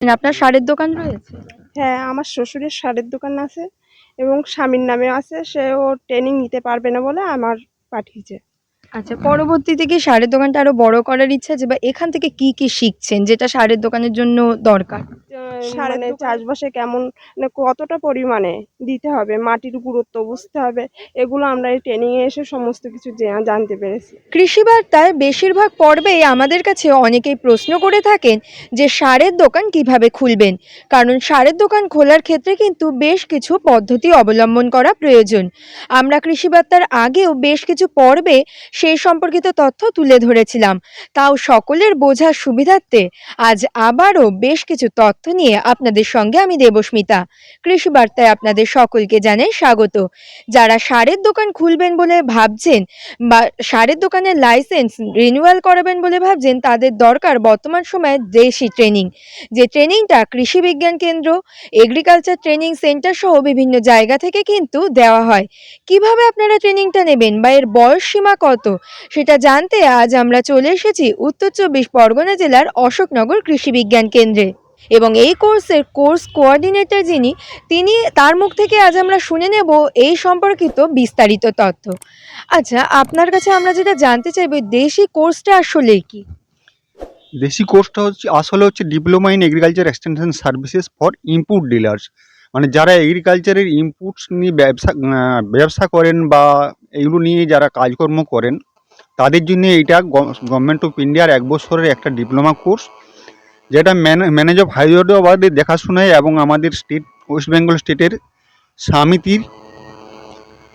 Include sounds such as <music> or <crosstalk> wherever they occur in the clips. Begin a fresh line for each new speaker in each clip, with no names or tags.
আপনার শাড়ির দোকান রয়েছে?
হ্যাঁ আমার শ্বশুরের শাড়ির দোকান আছে এবং স্বামীর নামে আছে সে সেও ট্রেনিং নিতে পারবে না বলে আমার পাঠিয়েছে।
আচ্ছা পরবর্তীতে কি সারের দোকানটা আরও বড় করার ইচ্ছা আছে বা এখান থেকে কি কি শিখছেন যেটা সারের দোকানের জন্য দরকার?
মানে চাষবাসে কেমন মানে কতটা পরিমাণে দিতে হবে? মাটির গুরুত্ব বুঝতে হবে। এগুলো আমরা এই ট্রেনিংয়ে এসে সমস্ত কিছু জানতে পেরেছি।
কৃষি বার্তায় বেশিরভাগ পর্বেই আমাদের কাছে অনেকেই প্রশ্ন করে থাকেন যে সারের দোকান কীভাবে খুলবেন? কারণ সারের দোকান খোলার ক্ষেত্রে কিন্তু বেশ কিছু পদ্ধতি অবলম্বন করা প্রয়োজন। আমরা কৃষি বার্তার আগেও বেশ কিছু পর্বে সেই সম্পর্কিত তথ্য তুলে ধরেছিলাম। তাও সকলের বোঝার সুবিধার্থে আজ আবারও বেশ কিছু তথ্য নিয়ে আপনাদের সঙ্গে আমি দেবস্মিতা কৃষি বার্তায় আপনাদের সকলকে জানাই স্বাগত। যারা সারের দোকান খুলবেন বলে ভাবছেন বা সারের দোকানের লাইসেন্স রিনিউয়াল করাবেন বলে ভাবছেন, তাদের দরকার বর্তমান সময়ে দেশি ট্রেনিং। যে ট্রেনিংটা কৃষি বিজ্ঞান কেন্দ্র এগ্রিকালচার ট্রেনিং সেন্টার সহ বিভিন্ন জায়গা থেকে কিন্তু দেওয়া হয়। কীভাবে আপনারা ট্রেনিংটা নেবেন বা এর বয়স সীমা কত? সেটা জানতে আজ আমরা চলে এসেছি উত্তর চব্বিশ পরগনা জেলার অশোকনগর কৃষি বিজ্ঞান কেন্দ্রে। এবং এই কোর্সের কোর্স কোঅর্ডিনেটর যিনি, তিনি তার মুখ থেকে আজ আমরা শুনে নেব এই সম্পর্কিত বিস্তারিত তথ্য। আচ্ছা আপনার কাছে আমরা যেটা জানতে চাইব, দেশি কোর্সটা আসলে কি?
দেশি কোর্সটা হচ্ছে, আসলে হচ্ছে diploma in agriculture extension services for input dealers মানে যারা এগ্রিকালচারের ইনপুটস নিয়ে ব্যবসা ব্যবসা করেন বা এগুলো নিয়ে যারা কাজকর্ম করেন, তাদের জন্য এইটা গভর্নমেন্ট অফ ইন্ডিয়ার এক বছরের একটা ডিপ্লোমা কোর্স যেটা ম্যানেজ অফ হায়দ্রাবাদের দেখাশোনায় এবং আমাদের স্টেট ওয়েস্ট বেঙ্গল স্টেটের সমিতির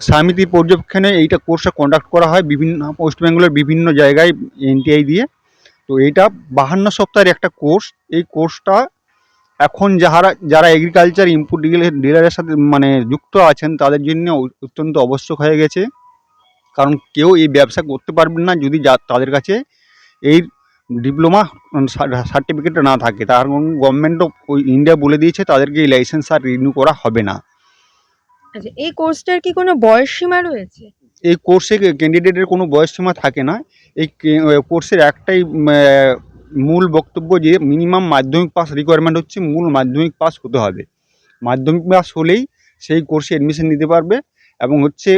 সমিতির পর্যবেক্ষণে এইটা কোর্সটা কন্ডাক্ট করা হয় বিভিন্ন ওয়েস্ট বেঙ্গলের বিভিন্ন জায়গায় এনটিআই দিয়ে। তো এইটা বাহান্ন সপ্তাহের একটা কোর্স এই কোর্সটা এখন যারা যারা এগ্রিকালচার ইনপুট ডিলারের সাথে মানে যুক্ত আছেন তাদের জন্য অত্যন্ত আবশ্যক হয়ে গেছে। কারণ কেউ এই ব্যবসা করতে পারবেন না যদি যা তাদের কাছে এই ডিপ্লোমা সার্টিফিকেট না থাকে। তার গভর্নমেন্ট অফ ইন্ডিয়া বলে দিয়েছে তাদেরকে এই লাইসেন্স আর রিনিউ করা হবে না।
আচ্ছা এই কোর্সটার কি কোনো বয়স সীমা রয়েছে?
এই কোর্সে ক্যান্ডিডেটের কোনো বয়স সীমা থাকে না। এই কোর্সের একটাই মূল বক্তব্য যে মিনিমাম মাধ্যমিক পাস রিকোয়ারমেন্ট হচ্ছে মূল মাধ্যমিক পাস হতে হবে। মাধ্যমিক পাস হলেই সেই কোর্সে অ্যাডমিশন নিতে পারবে এবং হচ্ছে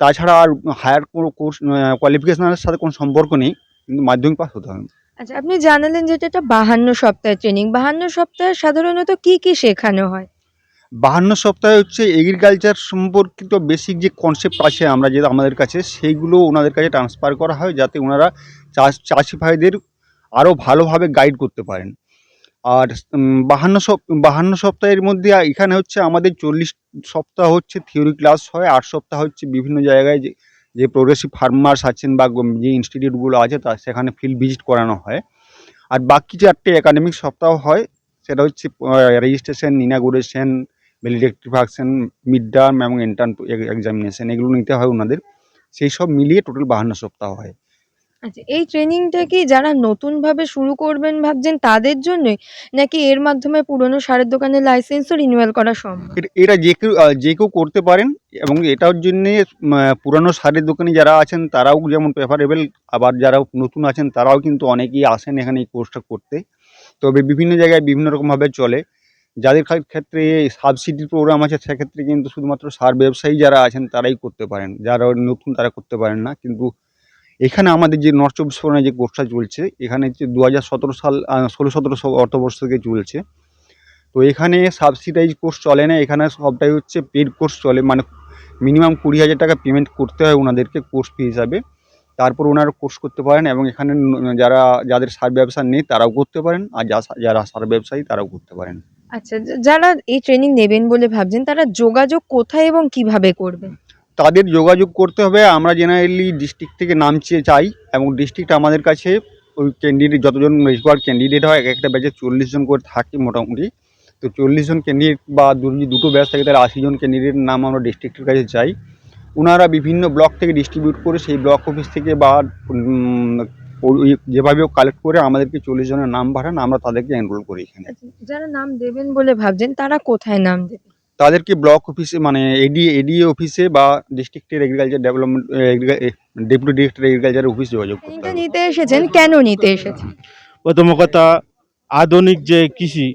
তাছাড়া আর হায়ার কোনো কোর্স কোয়ালিফিকেশনের সাথে কোনো সম্পর্ক নেই কিন্তু মাধ্যমিক পাস হতে হবে।
আচ্ছা আপনি জানালেন যেটা এটা বাহান্ন সপ্তাহের ট্রেনিং বাহান্ন সপ্তাহে সাধারণত কি কি শেখানো হয়?
বাহান্ন সপ্তাহে হচ্ছে এগ্রিকালচার সম্পর্কিত বেসিক যে কনসেপ্ট আছে আমরা যেটা আমাদের কাছে সেইগুলো ওনাদের কাছে ট্রান্সফার করা হয় যাতে ওনারা চাষ চাষি ভাইদের আরও ভালোভাবে গাইড করতে পারেন। আর বাহান্ন সপ, বাহান্ন সপ্তাহের মধ্যে এখানে হচ্ছে আমাদের চল্লিশ সপ্তাহ হচ্ছে থিওরি ক্লাস হয়, আট সপ্তাহ হচ্ছে বিভিন্ন জায়গায় যে যে প্রোগ্রেসিভ ফার্মার্স আছেন বা যে ইনস্টিটিউটগুলো আছে তা, সেখানে ফিল্ড ভিজিট করানো হয়। আর বাকি চারটে একাডেমিক সপ্তাহ হয়, সেটা হচ্ছে রেজিস্ট্রেশন ইনাগুরেশন ভ্যালিডেক্টিভাকশন মিড টার্ম এবং এন্ট্রান্স এক্সামিনেশন এগুলো নিতে হয় ওনাদের। সেই সব মিলিয়ে টোটাল বাহান্ন সপ্তাহ হয়।
আচ্ছা এই ট্রেনিংটা কি যারা নতুনভাবে শুরু করবেন ভাবছেন তাদের জন্যই? নাকি এর মাধ্যমে পুরনো সারের দোকানের লাইসেন্সও রিনিউয়াল করা সম্ভব?
এটা- যে কেউ যে কেউ করতে পারেন এবং এটার জন্যে পুরানো সারের দোকানে যারা আছেন তারাও যেমন প্রেফারেবল আবার যারা নতুন আছেন তারাও কিন্তু অনেকেই আসেন এখানে এই কোর্সটা করতে। তবে বিভিন্ন জায়গায় বিভিন্ন রকমভাবে চলে। যাদের ক্ষে- ক্ষেত্রে সাবসিডির প্রোগ্রাম আছে সেক্ষেত্রে কিন্তু শুধুমাত্র সার ব্যবসায়ী যারা আছেন তারাই করতে পারেন। যারা নতুন তারা করতে পারেন না। কিন্তু এখানে আমাদের যে নর্থ চব্বিশ পরগনায় যে কোর্সটা চলছে, এখানে যে দু হাজার সতেরো সাল ষোলো সতেরো অর্থবর্ষ থেকে চলছে। তো এখানে সাবসিডাইজ কোর্স চলে না, এখানে সবটাই হচ্ছে পেড কোর্স চলে। মানে মিনিমাম কুড়ি হাজার টাকা পেমেন্ট করতে হয় ওনাদেরকে কোর্স ফি হিসাবে। তারপর ওনারা কোর্স করতে পারেন এবং এখানে যারা, যাদের সার ব্যবসা নেই তারাও করতে পারেন, আর যারা সার ব্যবসায়ী তারাও করতে পারেন।
আচ্ছা যারা এই ট্রেনিং নেবেন বলে ভাবছেন, তারা যোগাযোগ কোথায় এবং কীভাবে করবেন
তাদের যোগাযোগ করতে হবে। আমরা জেনারেলি ডিস্ট্রিক্ট থেকে নাম চেয়ে চাই এবং ডিস্ট্রিক্ট আমাদের কাছে ওই ক্যান্ডিডেট যতজন রিকোয়ার্ড ক্যান্ডিডেট হয় এক একটা ব্যাচে চল্লিশ জন করে থাকে মোটামুটি। তো চল্লিশ জন ক্যান্ডিডেট বা দুটো ব্যাচ থাকে তাহলে আশি জন ক্যান্ডিডেটের নাম আমরা ডিস্ট্রিক্টের কাছে চাই। ওনারা বিভিন্ন ব্লক থেকে ডিস্ট্রিবিউট করে সেই ব্লক অফিস থেকে বা যেভাবে কালেক্ট করে আমাদেরকে চল্লিশ জনের নাম পাঠান আমরা তাদেরকে এনরোল করি এখানে।
আচ্ছা, যারা নাম দেবেন বলে ভাবছেন তারা কোথায় নাম দেবেন?
তাদেরকে ব্লক অফিসে মানে এডি এডিএ অফিসে বা ডিস্ট্রিক্টের agriculture development deputy director agriculture office যোগাযোগ করতে
নিতে এসেছেন কেন নিতে এসেছেন?
প্রথম কথা আধুনিক যে কৃষি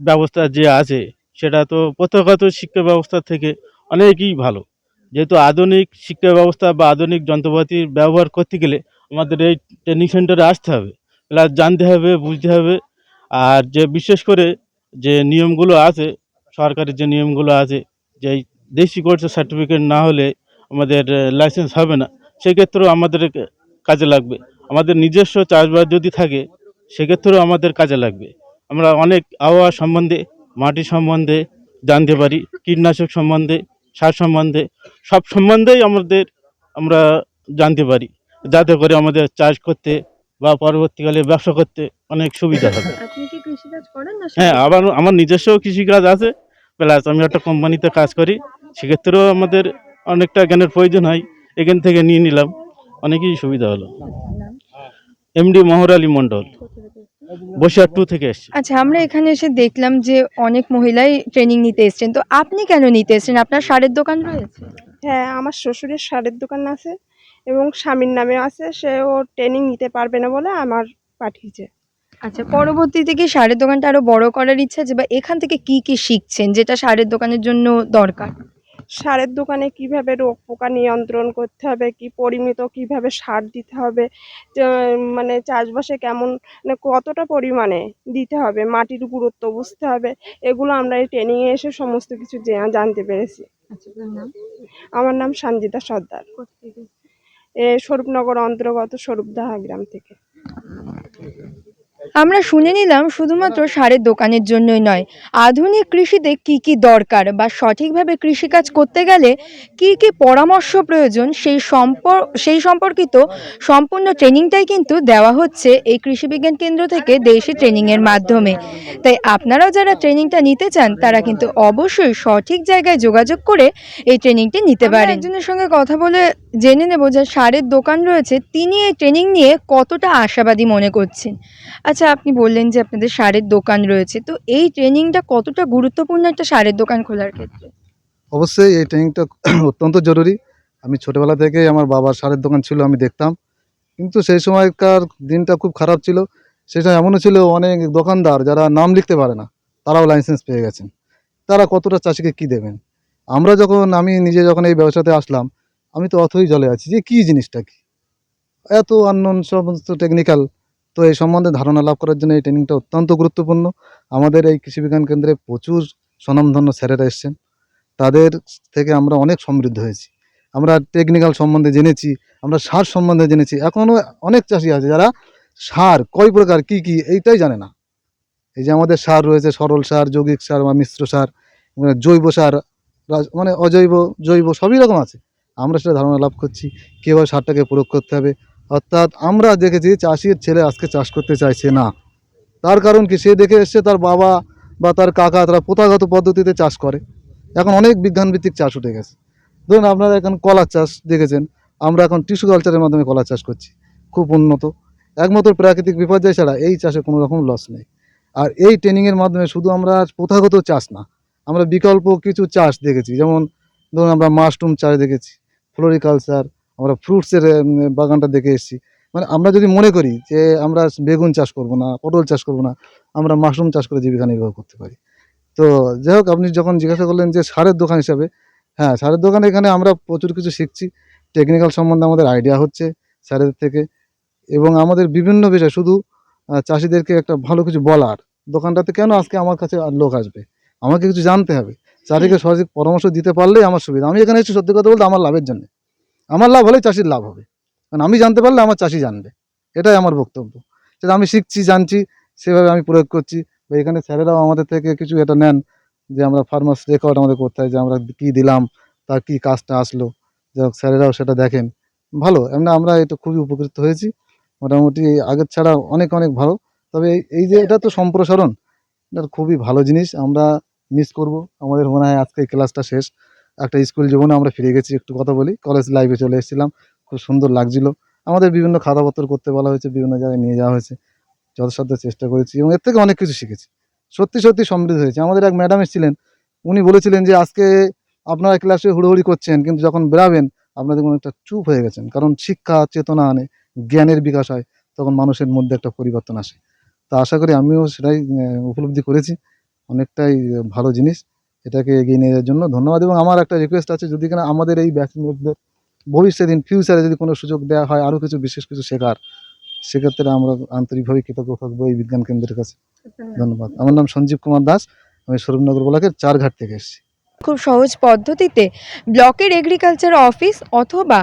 ব্যবস্থা যে আছে সেটা তো প্রথাগত শিক্ষা ব্যবস্থা থেকে অনেকই ভালো। যেহেতু আধুনিক শিক্ষা ব্যবস্থা বা আধুনিক যন্ত্রপাতির ব্যবহার করতে গেলে আমাদের এই ট্রেনিং সেন্টারে আসতে হবে। প্লাস জানতে হবে বুঝতে হবে। আর যে বিশেষ করে যে নিয়মগুলো আছে সরকারি যে নিয়মগুলো আছে যে দেশি কোর্সের সার্টিফিকেট না হলে আমাদের লাইসেন্স হবে না সেক্ষেত্রেও আমাদের কাজে লাগবে। আমাদের নিজস্ব চাষবাস যদি থাকে সেক্ষেত্রেও আমাদের কাজে লাগবে। আমরা অনেক আবহাওয়া সম্বন্ধে মাটি সম্বন্ধে জানতে পারি কীটনাশক সম্বন্ধে সার সম্বন্ধে সব সম্বন্ধেই আমাদের আমরা জানতে পারি যাতে করে আমাদের চাষ করতে বা পরবর্তীকালে ব্যবসা করতে অনেক সুবিধা হবে। হ্যাঁ আবার আমার নিজস্ব কৃষিকাজ আছে প্লাস আমি একটা কোম্পানিতে কাজ করি সেক্ষেত্রেও আমাদের অনেকটা জ্ঞানের প্রয়োজন হয় এখান থেকে নিয়ে নিলাম অনেকই সুবিধা হলো। এমডি মহর আলী মণ্ডল বসিয়ার টু থেকে এসছি।
আচ্ছা আমরা এখানে এসে দেখলাম যে অনেক মহিলাই ট্রেনিং নিতে এসেছেন তো আপনি কেন নিতে এসেছেন? আপনার সারের দোকান রয়েছে?
হ্যাঁ আমার শ্বশুরের সারের দোকান আছে এবং স্বামীর নামে আছে সে ও ট্রেনিং নিতে পারবে না বলে আমার পাঠিয়েছে।
আচ্ছা পরবর্তীতে কি সারের দোকানটা আরও বড় করার ইচ্ছা আছে বা এখান থেকে কি কি শিখছেন যেটা সারের দোকানের জন্য দরকার?
সারের দোকানে কীভাবে রোগ পোকা নিয়ন্ত্রণ করতে হবে কি পরিমিত কীভাবে সার দিতে হবে মানে চাষবাসে কেমন মানে কতটা পরিমাণে দিতে হবে মাটির গুরুত্ব বুঝতে হবে এগুলো আমরা এই ট্রেনিংয়ে এসে সমস্ত কিছু জানতে পেরেছি।
আচ্ছা
আমার নাম সঞ্জিতা সর্দার। এ স্বরূপনগর অন্তর্গত স্বরূপদাহা গ্রাম থেকে।
আমরা শুনে নিলাম শুধুমাত্র সারের দোকানের জন্যই নয়। আধুনিক কৃষিতে কি কি দরকার বা সঠিকভাবে কৃষিকাজ করতে গেলে কি কি পরামর্শ প্রয়োজন সেই সম্পর সেই সম্পর্কিত সম্পূর্ণ ট্রেনিংটাই কিন্তু দেওয়া হচ্ছে এই কৃষি বিজ্ঞান কেন্দ্র থেকে দেশি ট্রেনিংয়ের মাধ্যমে। তাই আপনারাও যারা ট্রেনিংটা নিতে চান তারা কিন্তু অবশ্যই সঠিক জায়গায় যোগাযোগ করে এই ট্রেনিংটি নিতে পারেন। একজনের সঙ্গে কথা বলে জেনে নেব যে সারের দোকান রয়েছে, তিনি এই ট্রেনিং নিয়ে কতটা আশাবাদী মনে করছেন। আচ্ছা আপনি বললেন যে আপনাদের সারের দোকান রয়েছে, তো এই ট্রেনিংটা কতটা গুরুত্বপূর্ণ একটা সারের দোকান খোলার ক্ষেত্রে?
অবশ্যই এই ট্রেনিংটা <clears throat> অত্যন্ত জরুরি। আমি ছোটোবেলা থেকেই আমার বাবার সারের দোকান ছিল, আমি দেখতাম। কিন্তু সেই সময়কার দিনটা খুব খারাপ ছিল। সেই সময় এমনও ছিল, অনেক দোকানদার যারা নাম লিখতে পারে না, তারাও লাইসেন্স পেয়ে গেছেন। তারা কতটা চাষিকে কি দেবেন? আমরা যখন, আমি নিজে যখন এই ব্যবসাতে আসলাম আমি তো অথই জলে আছি, যে কী জিনিসটা কি? এত আননোন সমস্ত টেকনিক্যাল তো এই সম্বন্ধে ধারণা লাভ করার জন্য এই ট্রেনিংটা অত্যন্ত গুরুত্বপূর্ণ। আমাদের এই কৃষি বিজ্ঞান কেন্দ্রে প্রচুর স্বনামধন্য স্যারেরা এসছেন। তাদের থেকে আমরা অনেক সমৃদ্ধ হয়েছি। আমরা টেকনিক্যাল সম্বন্ধে জেনেছি, আমরা সার সম্বন্ধে জেনেছি এখনও অনেক চাষি আছে যারা সার, কয় প্রকার, কি কি, এইটাই জানে না। এই যে আমাদের সার রয়েছে, সরল সার, যৌগিক সার বা মিশ্র সার মানে জৈব সার মানে অজৈব, জৈব সবই রকম আছে। আমরা সেটা ধারণা লাভ করছি। কীভাবে সারটাকে প্রয়োগ করতে হবে। অর্থাৎ আমরা দেখেছি চাষির ছেলে আজকে চাষ করতে চাইছে না। তার কারণ কি? সে দেখে এসছে তার বাবা বা তার কাকা তারা প্রথাগত পদ্ধতিতে চাষ করে। এখন অনেক বিজ্ঞানভিত্তিক চাষ উঠে গেছে। ধরুন আপনারা এখন কলার চাষ দেখেছেন। আমরা এখন টিস্যু কালচারের মাধ্যমে কলা চাষ করছি। খুব উন্নত। একমাত্র প্রাকৃতিক বিপর্যয় ছাড়া এই চাষে কোনো রকম লস নেই। আর এই ট্রেনিংয়ের মাধ্যমে শুধু আমরা প্রথাগত চাষ না, আমরা বিকল্প কিছু চাষ দেখেছি। যেমন ধরুন আমরা মাশরুম চাষ দেখেছি। ফ্লোরিকালচার, আমরা ফ্রুটসের বাগানটা দেখে এসেছি। মানে আমরা যদি মনে করি যে আমরা বেগুন চাষ করব না, পটল চাষ করব না, আমরা মাশরুম চাষ করে জীবিকা নির্বাহ করতে পারি। তো যাই হোক, আপনি যখন জিজ্ঞাসা করলেন যে সারের দোকান হিসাবে হ্যাঁ সারের দোকানে এখানে আমরা প্রচুর কিছু শিখছি। টেকনিক্যাল সম্বন্ধে আমাদের আইডিয়া হচ্ছে স্যারের থেকে। এবং আমাদের বিভিন্ন বিষয়, শুধু চাষিদেরকে একটা ভালো কিছু বলার দোকানটাতে কেন আজকে আমার কাছে লোক আসবে? আমাকে কিছু জানতে হবে। চাষিকে সঠিক পরামর্শ দিতে পারলেই আমার সুবিধা। আমি এখানে এসেছি সত্যি কথা বলতে আমার লাভের জন্য। আমার লাভ হলেই চাষির লাভ হবে। কারণ আমি জানতে পারলে আমার চাষি জানবে। এটাই আমার বক্তব্য। সেটা আমি শিখছি জানছি সেভাবে আমি প্রয়োগ করছি। বা এখানে স্যারেরাও আমাদের থেকে কিছু এটা নেন যে আমরা ফার্মার্স রেকর্ড আমাদের করতে হয় যে আমরা কী দিলাম তার কী কাজটা আসলো। যাই হোক স্যারেরাও সেটা দেখেন। ভালো এমনি আমরা এটা খুবই উপকৃত হয়েছি। মোটামুটি আগের ছাড়া অনেক অনেক ভালো। তবে এই- এই যে এটা তো সম্প্রসারণ এটা খুবই ভালো জিনিস। আমরা মিস করব। আমাদের মনে হয় আজকে ক্লাসটা শেষ। একটা স্কুল জীবনে আমরা ফিরে গেছি, একটু কথা বলি। কলেজ লাইফে চলে এসেছিলাম, খুব সুন্দর লাগছিল। আমাদের বিভিন্ন খাতাপত্র করতে বলা হয়েছে, বিভিন্ন জায়গায় নিয়ে যাওয়া হয়েছে। যথাসাধ্য চেষ্টা করেছি এবং এর থেকে অনেক কিছু শিখেছি। সত্যি সত্যি সমৃদ্ধ হয়েছে। আমাদের এক ম্যাডাম এসেছিলেন, উনি বলেছিলেন যে, আজকে আপনারা ক্লাসে হুড়োহুড়ি করছেন, কিন্তু যখন বেরাবেন, আপনাদের কোনো একটা চুপ হয়ে গেছেন। কারণ শিক্ষা, চেতনা আনে, জ্ঞানের বিকাশ হয়, তখন মানুষের মধ্যে একটা পরিবর্তন আসে। তা আশা করি আমিও সেটাই উপলব্ধি করেছি। অনেকটাই ভালো জিনিস এটাকে এগিয়ে নিয়ে যাওয়ার জন্য ধন্যবাদ। এবং আমার একটা রিকোয়েস্ট আছে যদি কিনা আমাদের এই ব্যাচমেটদের ভবিষ্যতে ইন ফিউচারে যদি কোনো সুযোগ দেওয়া হয় আরও কিছু বিশেষ কিছু শেখার সেক্ষেত্রে আমরা আন্তরিকভাবে কৃতজ্ঞ থাকব এই বিজ্ঞান কেন্দ্রের কাছে। ধন্যবাদ। আমার নাম সঞ্জীব কুমার দাস আমি স্বরূপনগর ব্লকের চারঘাট থেকে এসেছি।
খুব সহজ পদ্ধতিতে ব্লকের এগ্রিকালচার অফিস অথবা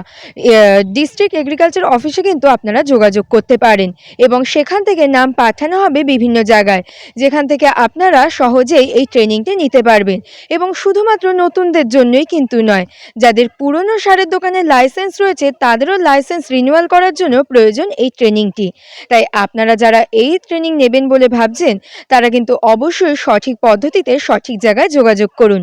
ডিস্ট্রিক্ট এগ্রিকালচার অফিসে কিন্তু আপনারা যোগাযোগ করতে পারেন এবং সেখান থেকে নাম পাঠানো হবে বিভিন্ন জায়গায়, যেখান থেকে আপনারা সহজেই এই ট্রেনিংটি নিতে পারবেন। এবং শুধুমাত্র নতুনদের জন্যই কিন্তু নয়, যাদের পুরনো সারের দোকানের লাইসেন্স রয়েছে, তাদেরও লাইসেন্স রিনিউয়াল করার জন্য প্রয়োজন এই ট্রেনিংটি তাই আপনারা যারা এই ট্রেনিং নেবেন বলে ভাবছেন, তারা কিন্তু অবশ্যই সঠিক পদ্ধতিতে সঠিক জায়গায় যোগাযোগ করুন।